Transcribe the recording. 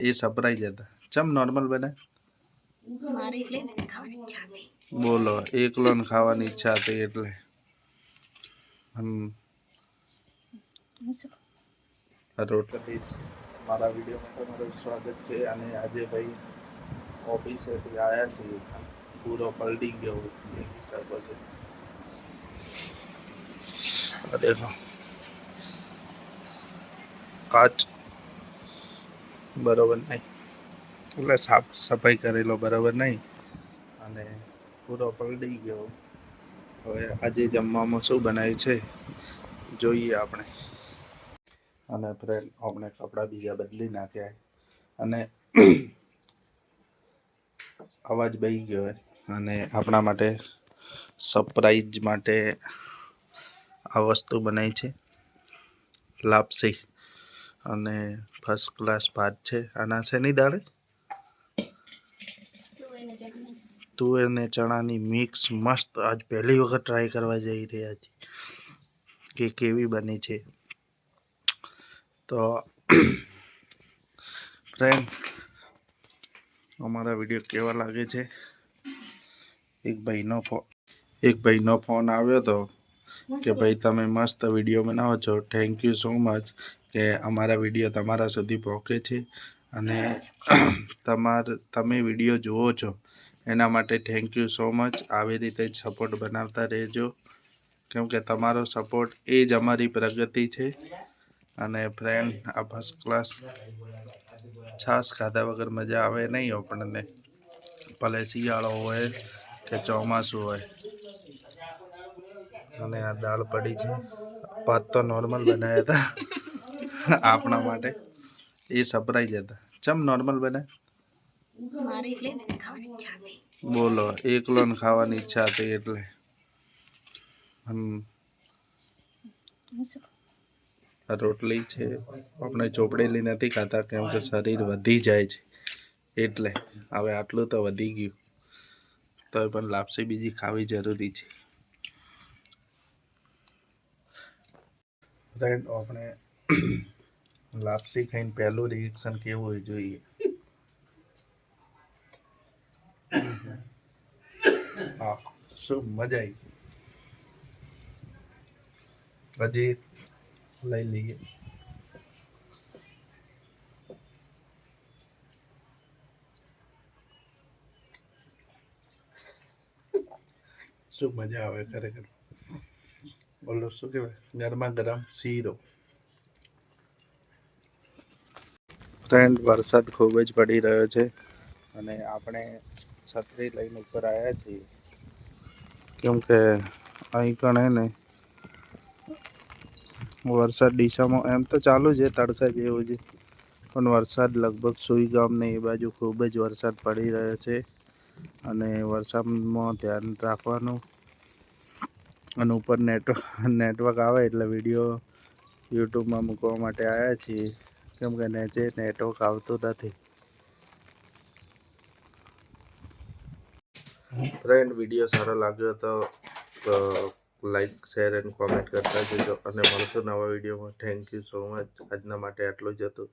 એ surprise હતા ચમ normal બને મારે એટલે ને ખાવાની ઈચ્છા હતી બોલો એકલો ને ખાવાની ઈચ્છા હતી એટલે હમ હું શું રોટલીસ મારા વિડીયોમાં તમારું સ્વાગત છે અને આજે ભાઈ ઓફિસેથી આવ્યા છીએ પૂરો પલટી ગયો એ હિસાબો છે. આ દેખો. કાચ બરોબર નહીં. એટલે સાફ સફાઈ કરેલો બરાબર નહીં? અને પૂરો પલડી ગયો. હવે આજે જમવામાં શું બનાવ્યું છે? જોઈએ આપણે. અને ફ્રેન્ડ આપણે કપડાં બીજા બદલી નાખ્યા. અને અવાજ બહી ગયો. અને આપણા માટે સરપ્રાઈઝ માટે આ વસ્તુ બનાવી છે. લાપસી. અને ફર્સ્ટ ક્લાસ ભાત છે. આના નહીં દાળે? તુવેર ને ચણાની મિક્સ મસ્ત આજ પહેલી વખત ટ્રાય કરવા જઈ રહ્યા છીએ કે કેવી બની છે. તો ફ્રેન્ડ અમારા વીડિયો કેવા લાગે છે? એક ભાઈનો ફોન એક ભાઈનો ફોન આવ્યો હતો કે ભાઈ તમે મસ્ત વીડિયો બનાવો છો. થેન્ક યુ સો મચ કે અમારા વીડિયો તમારા સુધી પહોંચે છે. અને તમાર તમે વીડિયો જુઓ છો. એના માટે થેન્ક યુ સો મચ આવી રીતે જ સપોર્ટ બનાવતા રહેજો. કેમ કે તમારો સપોર્ટ એ જ અમારી પ્રગતિ છે. અને ફ્રેન્ડ આ ફર્સ્ટ ક્લાસ છાશ ખાધા વગર મજા આવે નહીં આપણને. ભલે શિયાળો હોય કે ચોમાસું હોય. અને આ દાળ પડી છે. ભાત તો નોર્મલ બનાવ્યા હતા. આપણા માટે. એ સરપ્રાઈઝ હતા. ચમ નોર્મલ બને? મારે એટલે ને ખાવાની ઈચ્છા હતી. બોલો એકલો ખાવાની ઈચ્છા હતી એટલે. રોટલી છે. આપણે ચોપડેલી નથી ખાતા કેમ કે શરીર વધી જાય છે. એટલે હવે આટલું તો વધી ગયું. તો પણ લાપસી બીજી ખાવી જરૂરી છે. ફ્રેન્ડ આપણે લાપસી ખાઈને પહેલું રિએક્શન કેવું હોય જોઈએ. હા, શું મજા આવી હજી લઈ લઈએ. શું મજા આવે ખરેખર? બોલો શું કહેવાય ગરમા ગરમ શીરો ફ્રેન્ડ વરસાદ ખૂબ જ પડી રહ્યો છે અને આપણે છત્રી લઈને ઉપર આવ્યા છીએ. કેમ કે અહીં હે ને વરસાદ ડીસામાં એમ તો ચાલુ છે, તડકા જેવું છે. પણ વરસાદ લગભગ સુઈ ને એ બાજુ ખૂબ જ વરસાદ પડી રહ્યો છે અને વરસાદમાં ધ્યાન રાખવાનું અને ઉપર નેટવર્ક નેટવર્ક આવે એટલે વીડિયો યુટ્યુબમાં મૂકવા માટે આવ્યા છીએ. કેમ કે નીચે નેટવર્ક આવતું નથી. ફ્રેન્ડ, વીડિયો સારો લાગ્યો તો લાઈક, શેર એન્ડ કોમેન્ટ કરતા જજો. અને મળશું નવા વિડીયોમાં. Thank you so much. આજના માટે આટલું જ હતું.